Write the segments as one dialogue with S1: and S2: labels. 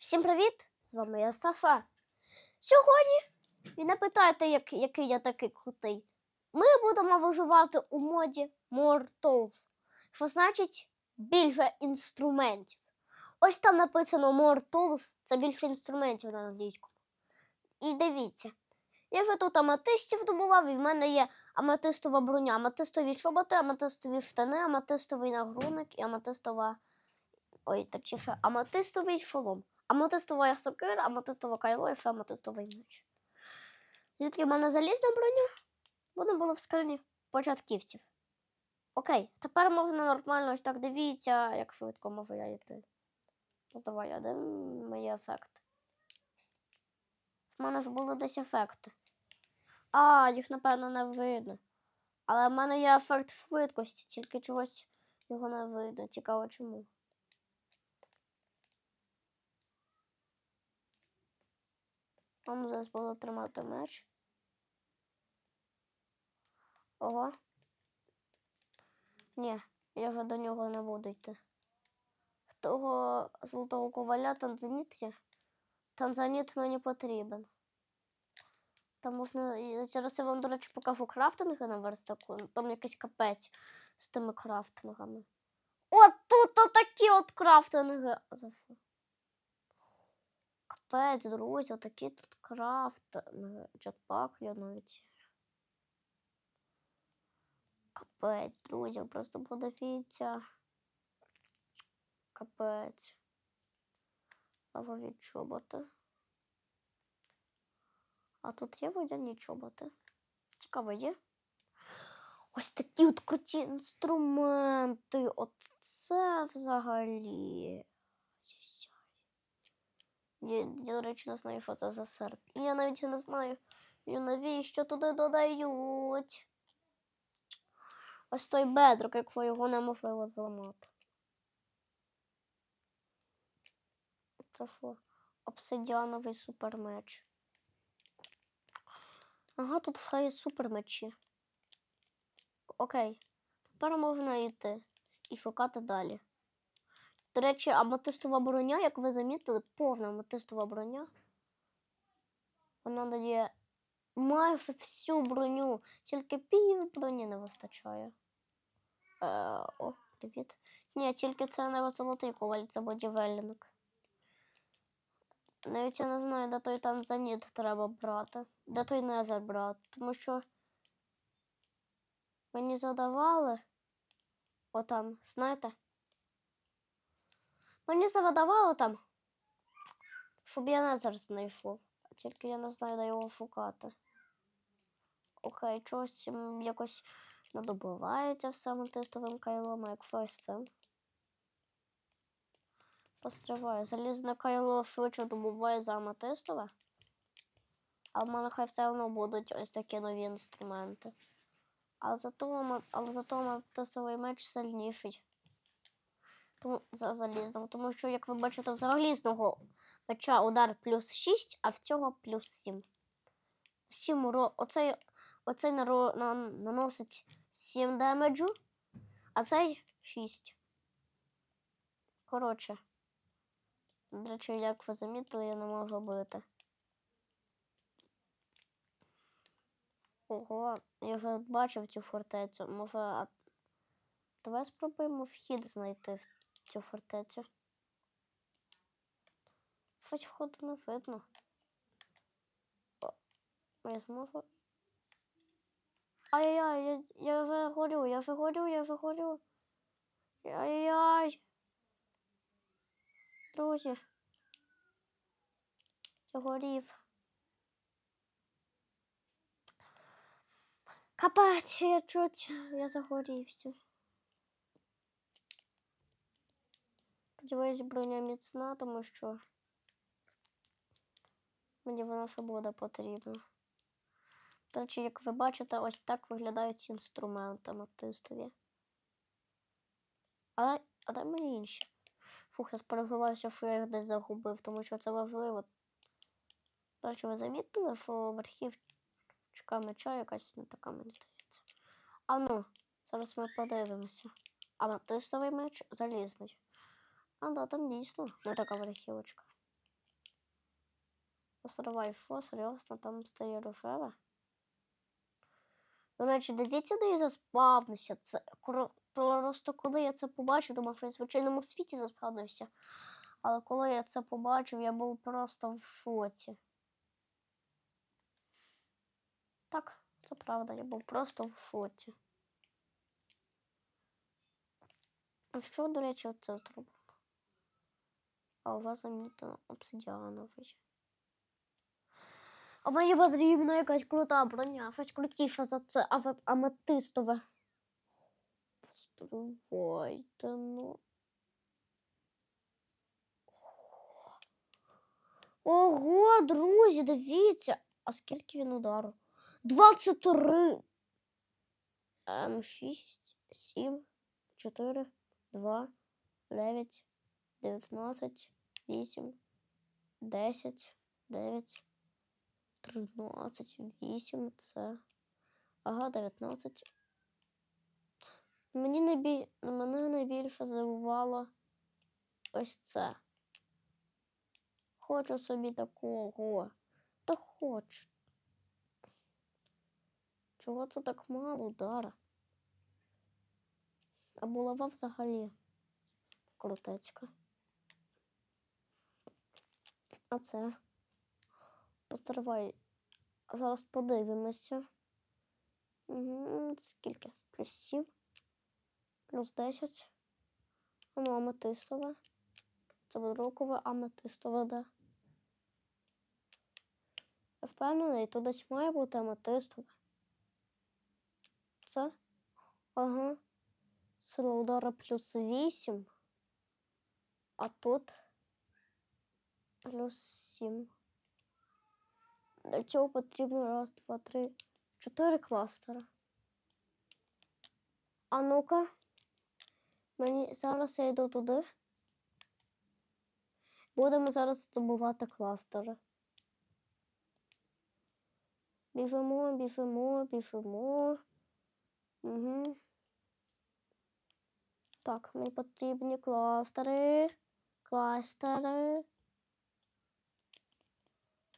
S1: Всім привіт! З вами я Саша. Сьогодні ви не питаєте, як, який я такий крутий. Ми будемо виживати у моді More Tools, що значить більше інструментів. Ось там написано More Tools, це більше інструментів на англійському. І дивіться, я вже тут аматистів добував, і в мене є аматистова броня, аматистові чоботи, аматистові штани, аматистовий нагрудник і аматистова. Ой, точніше, аматистовий шолом. Аметистова сокира, аметистова кайло і ще аметистовий меч. Звідки в мене залізна броня? Воно було в скрині початківців. Окей, тепер можна нормально ось так дивіться, як швидко можу я йти. Здавай, а де мої ефекти? В мене ж були десь ефекти. А, їх, напевно, не видно. Але в мене є ефект швидкості, тільки чогось його не видно. Цікаво чому. Вам зараз буду тримати меч. Ого. Ні, я вже до нього не буду йти. В того золотого коваля танзаніт є. Танзаніт мені потрібен. Там можна. Зараз я вам, до речі, покажу крафтинги на верстаку. Там якийсь капець з тими крафтингами. От тут отакі от крафтинги. За що? Капець, друзі, отакі тут крафт, джетпак я навіть. Капець, друзі, просто подивіться. Капець. Лавові чоботи. А тут є водяні чоботи. Цікаво є. Ось такі от круті інструменти. Оце взагалі. Я, до речі, не знаю, що це за серп. Я навіть не знаю, і навіщо туди додають. Ось той бедрок, якщо його неможливо зламати. Це що? Обсидіановий супермеч. Ага, тут ще є супермечі. Окей. Тепер можна йти і шукати далі. До речі, аметистова броня, як ви замітили, повна аметистова броня. Вона дає майже всю броню, тільки пів броні не вистачає. Е, о, привіт. Ні, тільки це не золотий коваль, це будівельник. Навіть я не знаю, де той танзаніт треба брати, де той незер брати, тому що мені задавали отам, знаєте? Мені завидавало там, щоб я Незер знайшов. Тільки я не знаю, де його шукати. Окей, чогось якось не добувається все тестовим кайлом, якщо ось це. Постриваю. Залізне кайло швидше добуває за аметистове. А в мене хай все одно будуть ось такі нові інструменти. Але зато, але зато аметистовий меч сильніший за залізного. Тому що, як ви бачите, в залізного меча удар плюс 6, а в цього плюс 7. 7 уро... Оцей, оцей наро... на... наносить 7 демеджу, а цей 6. Коротше. До речі, як ви замітили, я не можу бити. Ого, я вже бачив цю фортецю. Може, давай спробуємо вхід знайти цю фортецю. Щось входу не видно. О, я зможу. Ай-яй-яй, я, я вже горю, я вже горю, я вже горю. Ай-яй-яй. Друзі. Я горів. Капець, я чуть, я загорівся. Сподіваюсь, броня міцна, тому що мені вона ще буде потрібна. До речі, як ви бачите, ось так виглядають інструменти матистові. Але, а де мої інші? Фух, я сподіваюся, що я їх десь загубив, тому що це важливо. До речі, ви замітили, що верхівчика меча якась не така, мені здається. А ну, зараз ми подивимося. Аметистовий меч залізний. А, да, там дійсно не така верхівочка. Постривай, що, серйозно, там стає рожеве? До речі, дивіться, де я заспавнився. Це просто коли я це побачив, думав, що я в звичайному світі заспавнився. Але коли я це побачив, я був просто в шоці. Так, це правда, я був просто в шоці. А що, до речі, оце зроблено? А у вас замітано обсидіановий. А мені потрібна якась крута броня, щось крутіше за це аметистове. Постривайте, ну. Ого, друзі, дивіться. А скільки він удару? 23. Ем, 6, 7, 4, 2, 9, 19, 8, 10, 9, 13, 8, це. Ага, 19. Мені найбіль... Мене найбільше здивувало ось це. Хочу собі такого. Та хочу. Чого це так мало дара? А булава взагалі крутецька. А це. Постривай. Зараз подивимося. Скільки? Плюс 7. Плюс 10. Ну, аметистове. Це безрукове аметистове, да. Я впевнений, то десь має бути аметистове. Це? Ага. Сила удара плюс 8. А тут плюс 7. Для цього потрібно раз, два, три, чотири кластера. А ну-ка. Мені зараз я йду туди. Будемо зараз здобувати кластери. Біжимо, біжимо, біжимо. Угу. Так, мені потрібні кластери. Кластери.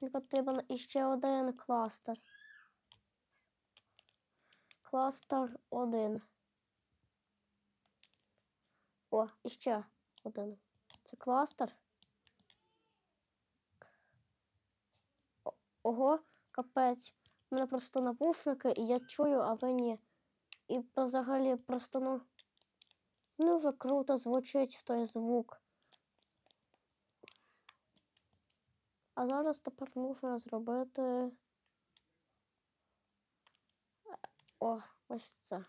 S1: Мені потрібен іще один кластер. Кластер один. О, іще один. Це кластер. Ого, капець. У мене просто навушники, і я чую, а ви ні. І взагалі просто ну. Дуже круто звучить той звук. А зараз тепер можна зробити. О, ось це.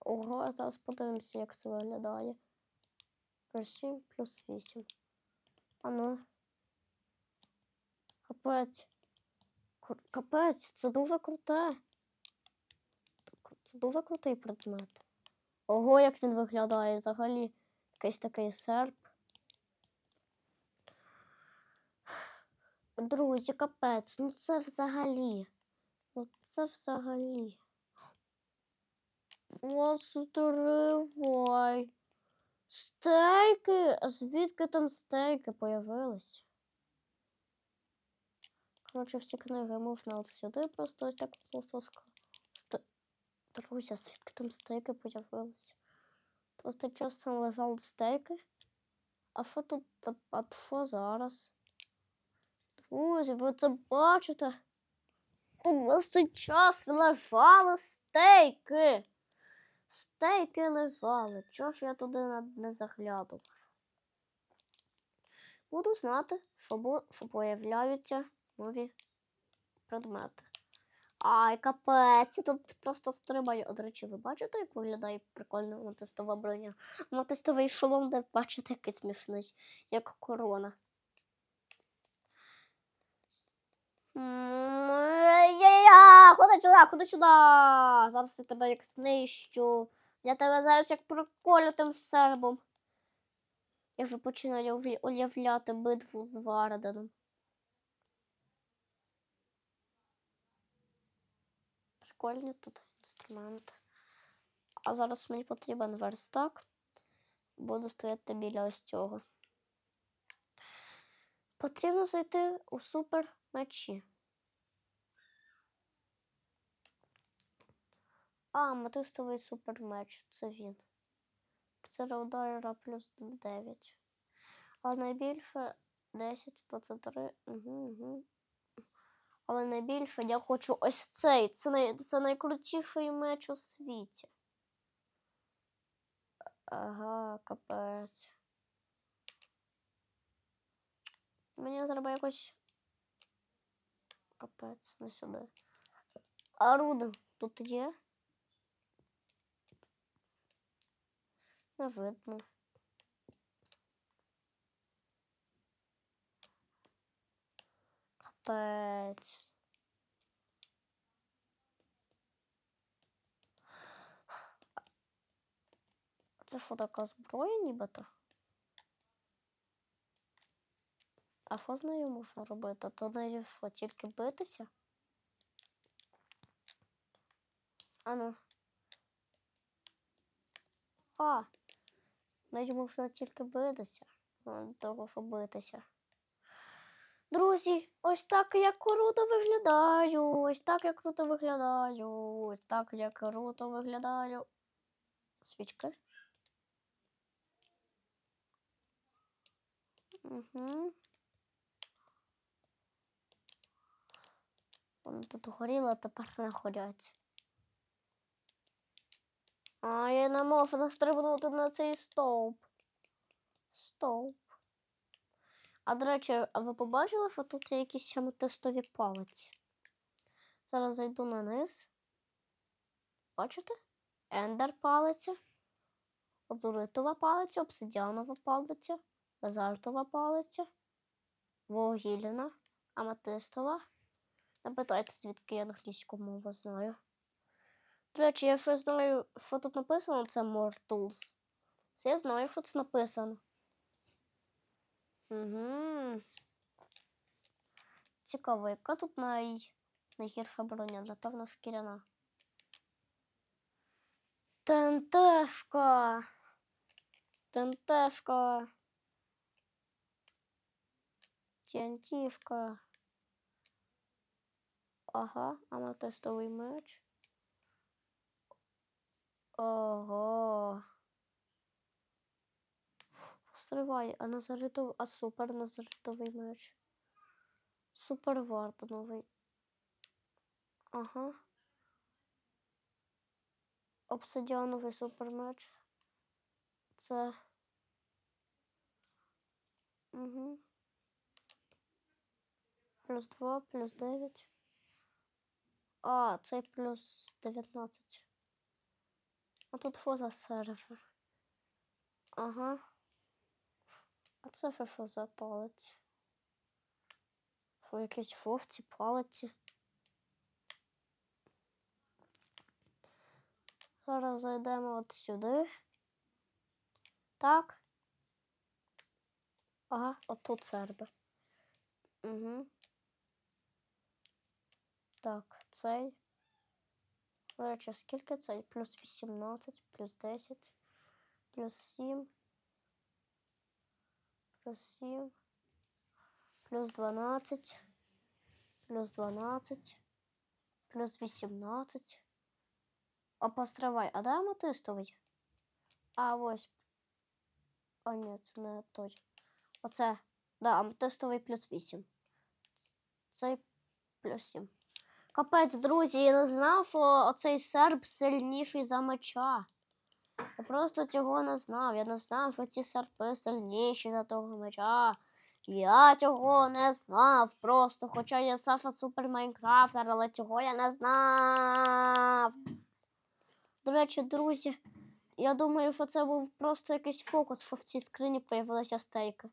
S1: Ого, зараз подивимося, як це виглядає. Плюс 7, плюс 8. А ну. Капець. Капець, це дуже круте. Це дуже крутий предмет. Ого, як він виглядає взагалі. Якийсь такий серп. Друзі, капець, ну це взагалі. Ну це взагалі. Постривай. Стейки? А звідки там стейки появились? Коротше, всі книги можна от сюди просто ось так просто ск... Ст... Друзі, звідки там стейки появились? Просто часто лежали стейки. А що тут? А що зараз? Друзі, ви це бачите? Тут весь цей час лежали стейки. Стейки лежали. Чого ж я туди не заглядував? Буду знати, що, бу... що появляються нові предмети. Ай, капець, тут просто стрибаю. До речі, ви бачите, як виглядає прикольна аметистова броня? Аметистовий шолом, де бачите, який смішний, як корона. Я, ходи сюди, ходи сюди. Зараз я тебе як знищу. Я тебе зараз як приколю тим сербом. Я вже починаю уявляти битву з Варденом. Прикольні тут інструменти. А зараз мені потрібен верстак. Буду стояти біля ось цього. Потрібно зайти у супер мечі. А, матистовий супермеч, це він. Це удара плюс 9. А найбільше 10, 23. Угу, угу. Але найбільше я хочу ось цей. Це, най... це найкрутіший меч у світі. Ага, капець. Мені треба якось. Капець, не сюди. А руди тут є? Не видно. Капець. Це що така зброя нібито? А що з нею можна робити? То нею що, тільки битися? Ану. А, нею можна тільки битися. не Того, щоб битися. Друзі, ось так я круто виглядаю. Ось так я круто виглядаю. Ось так я круто виглядаю. Свічки. Угу. Вони тут горіли, а тепер не горять. А я не можу застрибнути на цей стовп. Стовп. А до речі, а ви побачили, що тут є якісь аметистові палиці? Зараз зайду на низ. Бачите? Ендер палиця, лазуритова палиця, обсидіанова палиця, базальтова палиця, вугільна, аметистова. Не питайте, звідки я англійську мову знаю. До речі, я щось знаю, що тут написано, це Mortals. Це я знаю, що це написано. Угу. Цікаво, яка тут най... найгірша броня? Напевно, шкіряна. Тентешка. Тентешка. Тянтішка. Ага, аметистовий меч. Ого. Стривай, а назаритов, а супер назаритовий меч. Супер варто новий. Ага. Обсидіановий супермеч. Це. Угу. Плюс 2, плюс 9. А, цей плюс 19. А тут що за сервер? Ага. А це що, що за палець? Що якісь шовці, палиці? Зараз зайдемо от сюди. Так. Ага, отут сервер. Угу. Так, цей. До речі, скільки цей? Плюс 18, плюс 10, плюс 7, плюс 7, плюс 12, плюс 12, плюс 18. А постривай, а де аметистовий? А ось. А ні, це не той. Оце. Да, аметистовий плюс 8. Цей плюс 7. Капець, друзі, я не знав, що оцей серб сильніший за меча. Я просто цього не знав. Я не знав, що ці серпи сильніші за того меча. Я цього не знав. Просто, хоча я Саша Супер Майнкрафтер, але цього я не знав. До речі, друзі, я думаю, що це був просто якийсь фокус, що в цій скрині появилася стейка.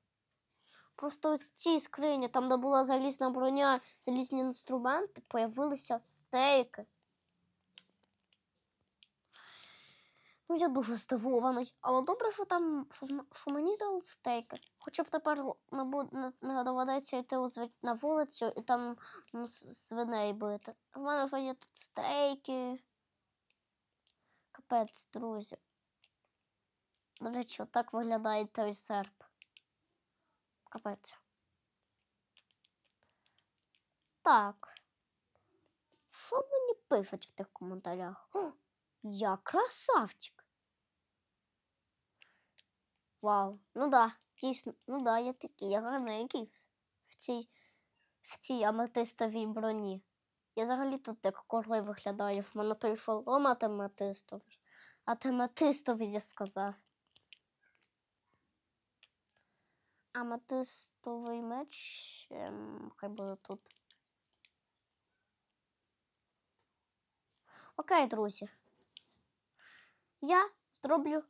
S1: Просто ось в цій скрині, там де була залізна броня, залізні інструменти, появилися стейки. Ну, я дуже здивований. Але добре, що там що, мені дали стейки. Хоча б тепер не, буд, не, доведеться йти на вулицю і там свиней бити. У мене вже є тут стейки. Капець, друзі. До речі, отак виглядає той серп. Капець. Так. Що мені пишуть в тих коментарях? О, я красавчик. Вау. Ну да, дійсно, ну да, я такий, я гарненький в- цій, в цій аметистовій броні. Я взагалі тут як король виглядаю. В мене той шолом атематистовий. Атематистовий, я сказав. Аметистовий меч. Ем, хай буде тут. Окей, друзі. Я зроблю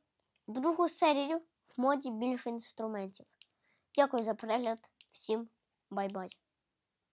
S1: другу серію в моді більше інструментів. Дякую за перегляд. Всім бай-бай.